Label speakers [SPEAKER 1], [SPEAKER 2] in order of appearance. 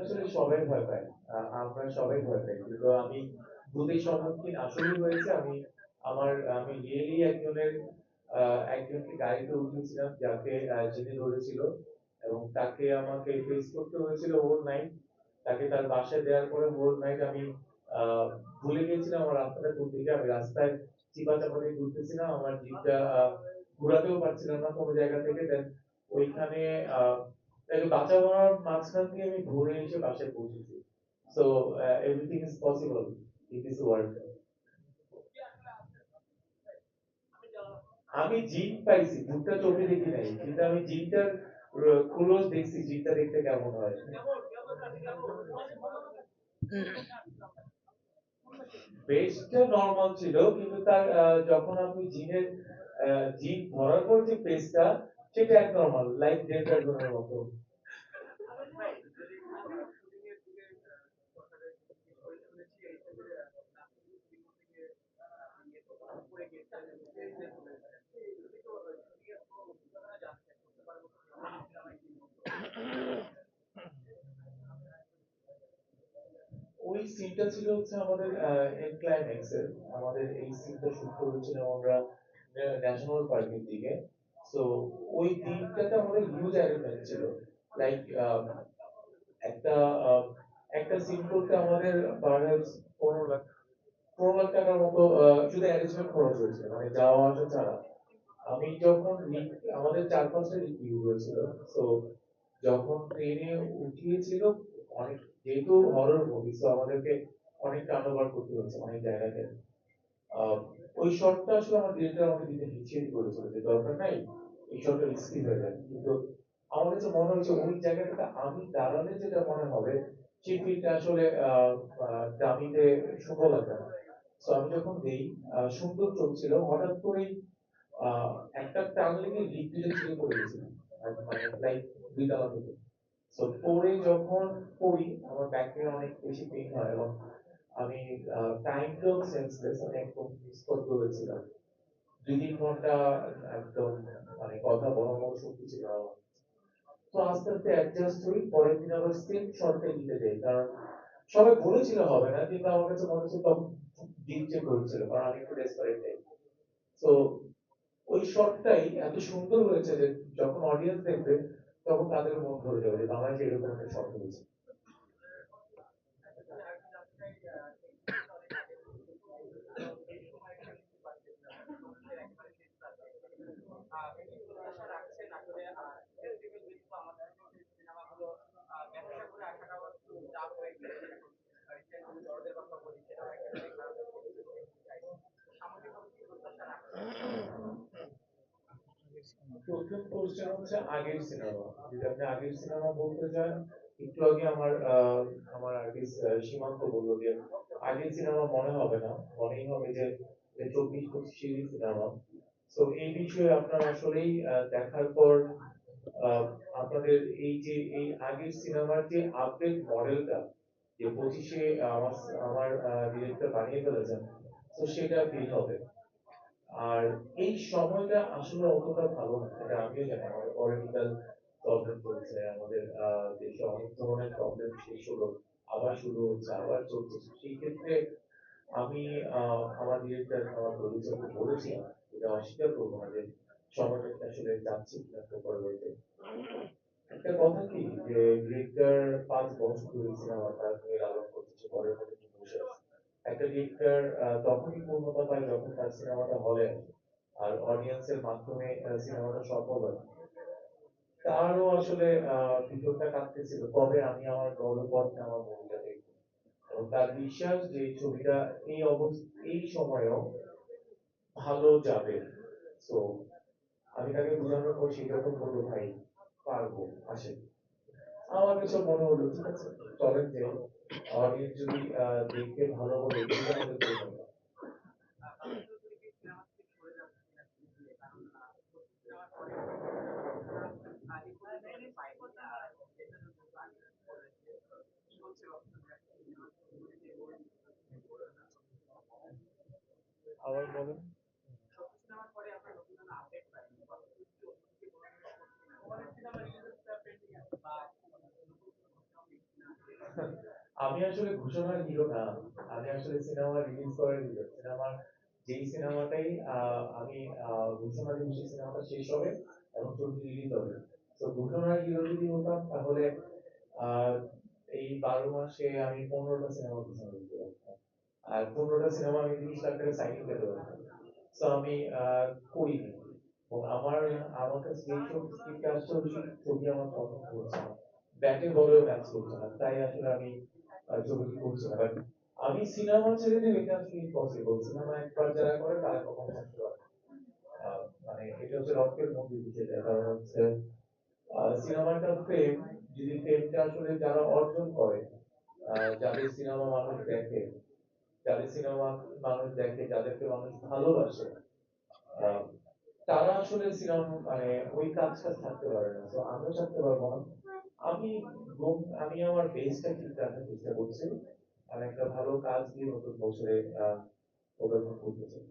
[SPEAKER 1] আসলে সবাই ভয় পায় আমরা সবাই ভয় পাই। কিন্তু আমি ভূতের সম্মুখীন আসলেই হয়েছে আমি আমার, আমি রিয়েলি একজনের একজনকে গাড়িতে উঠিয়েছিলাম যাকে জিনে ধরেছিল এবং তাকে আমাকে ফেস করতে হয়েছিল হোল নাইট তাকে তার বাসায় দেওয়ার পরে ওর নাইট আমি ভুলে গিয়েছিলাম। আমার রাস্তাটা কোন দিকে আমি রাস্তায় চিপা চাপা দিয়ে ঘুরতেছিলাম। আমার জিপটা ঘোরাতেও পারছিলাম না কোনো জায়গা থেকে। দেন ওইখানে আহ, তাকে বাঁচাবার মাঝখান দিয়ে আমি ঘুরে এসে বাসায় পৌঁছেছি। So everything is possible it is world আমি জিন পাইছি ভূতটা চোখে দেখি নাই। কিন্তু আমি জিনটার ক্লোজ দেখছি জিনটা দেখতে কেমন হয়। বেসটা নরমাল ছিল কিন্তু তার যখন আপনি জিনের জিন ধরার পর যে পেজটা সেটা এক নরমাল লাইক ডেড ড্রাগনের মতো। ওই সিনটা ছিল হচ্ছে আমাদের এন্ড ক্লাইম্যাক্স এর আমাদের এই সিনটা শুট করেছিলাম আমরা ন্যাশনাল পার্কের দিকে। তো ওই দিনটাতে আমাদের হিউজ অ্যারেঞ্জমেন্ট ছিল লাইক একটা একটা সিন করতে আমাদের পারহাপস পনেরো লাখ পনেরো লাখ টাকার মতো শুধু অ্যারেঞ্জমেন্ট খরচ হয়েছে মানে যাওয়া আসা ছাড়া। আমি যখন আমাদের চার পাঁচটা রিভিউ হয়েছিল তো যখন ট্রেনে উঠিয়েছিল, অনেক, যেহেতু হরর মুভি তো আমাদেরকে অনেক টার্নওভার করতে হয়েছে অনেক জায়গাতে। ওই শটটা আসলে আমার ডিরেক্টর আমাকে দিতে নিশ্চিত করেছিল যে দরকার নাই শটটা রিস্কি হয়ে যায়। কিন্তু আমার কাছে মনে হচ্ছে ওই জায়গাটাতে আমি দাঁড়ালে যেটা মনে হবে সেই ফিলটা আসলে ডামিতে সুন্দর লাগবে না। তো আমি যখন দেই সুন্দর চলছিল, হঠাৎ করেই একটা টান লেগে লিপ দিয়ে ছিঁড়ে পড়ে গেছিল লাইক দুই তলা থেকে। তো পরে যখন পড়ি আমার ব্যাকে অনেক বেশি পেইন হয় এবং আমি কাইন্ড অফ সেন্সলেস আমি একদম নিস্তব্ধ হয়েছিলাম। দুই ঘণ্টা একদম মানে কথা শক্তি ছিল আমার। তো আস্তে আস্তে অ্যাডজাস্ট হই, পরের দিন আবার সেম শর্টে দিতে যাই, কারণ সবাই বলেছিল হবে না, কিন্তু আমার কাছে মনে হচ্ছে তখন দিন চেক হচ্ছিল কারণ আমি একটু ডেসপারেট টাইপ তো ওই শটটাই এত সুন্দর হয়েছে যে যখন অডিয়েন্স দেখবে, তখন তাদের মন ভরে যাবে যে বাংলাদেশে এরকম একটা শট হয়েছে প্রথম কোশ্চেন হচ্ছে আগের সিনেমা যদি আপনি আগের সিনেমা বলতে চান, একটু আগে আমার আমার আর্টিস্ট সীমান্ত বলল যে, আগের সিনেমা মনে হবে না, মনেই হবে যে চব্বিশ পঁচিশের সিনেমা তো এই বিষয়ে আপনারা আসলেই দেখার পর আপনাদের এই যে, এই আগের সিনেমার যে আপডেট মডেলটা যে পঁচিশে আমার আমার ডিরেক্টর বানিয়ে ফেলেছেন, তো সেটা ফিল হবে। আর এই সময়টা আসলে অতটা ভালো না। এটা আমিও জানি আমাদের পলিটিক্যাল প্রবলেম চলছে, আমাদের দেশে অনেক ধরনের প্রবলেম শেষ হলো, আবার শুরু হচ্ছে, আবার চলছে। সেই ক্ষেত্রে আমি আমার ডিরেক্টর আমার প্রডিউসারকে বলেছিলাম এটা অস্বীকার করব যে সময়টা আসলে যাচ্ছে কিনা পরবর্তীতে একটা কথা কি যে ডিরেক্টর পাঁচ বছর ধরে সিনেমাটা নিয়ে লালন করতেছে পরের মধ্যে নিয়ে বসে একটা ডিরেক্টর তখনই পূর্ণতা পায় যখন তার সিনেমাটা হলে আর অডিয়েন্সের মাধ্যমে সিনেমাটা সফল হয়। তারও আসলে ভিতরটা কাঁদতেছিল কবে আমি আমার গর্বপথে আমার মুভিটা দেখব। এবং তার বিশ্বাস যে ছবিটা এই অবস্থা, এই সময়েও ভালো যাবে। তো আমি তাকে বোঝানোর পর সে যখন বলল, ভাই, পারব, আসেন। আমার কাছে মনে হলো, ঠিক আছে, চলেন যে অডিয়েন্স যদি দেখতে ভালো প্রয়োজন। আবার বলেন। আমি আসলে ঘোষণার হিরো না আমি আসলে সিনেমা রিলিজ করার হিরো সিনেমার যেই সিনেমাটাই আমি ঘোষণা দিব সেই সিনেমাটা শেষ হবে এবং ছবিটি রিলিজ হবে। তো ঘোষণার হিরো যদি হতাম তাহলে এই বারো মাসে আমি পনেরোটা সিনেমা ঘোষণা দিতে পারতাম। আর পনেরোটা সিনেমা আমি তিরিশ লাখ টাকা সাইন পেতে পারতাম। তো আমি করিনি আমার আমার কাছে যেই সব স্ক্রিপ্ট আসছে ওই সব ছবি আমার পছন্দ হচ্ছে ব্যাটে বলেও ম্যাচ করছে না। তাই আসলে আমি ছবিটি করছি না। But আমি সিনেমা ছেড়ে দিয়ে এটা আসলে ইম্পসিবল সিনেমা একবার যারা করে, তারা কখনো করতে পারে মানে এটা হচ্ছে রক্তের মধ্যে দিতে যায় কারণ হচ্ছে সিনেমাটা প্রেম যদি প্রেমটা আসলে যারা অর্জন করে যাদের সিনেমা মানুষ দেখে, যাদের সিনেমা মানুষ দেখে, যাদেরকে মানুষ ভালোবাসে তারা আসলে সিনেমা মানে ওই কাজটা থাকতে পারে না। তো আমিও থাকতে পারব না। আমি আমি আমার বেসটা ঠিক রাখার চেষ্টা করছি আর একটা ভালো কাজ দিয়ে নতুন বছরে আহ, পদার্পণ করতে চাই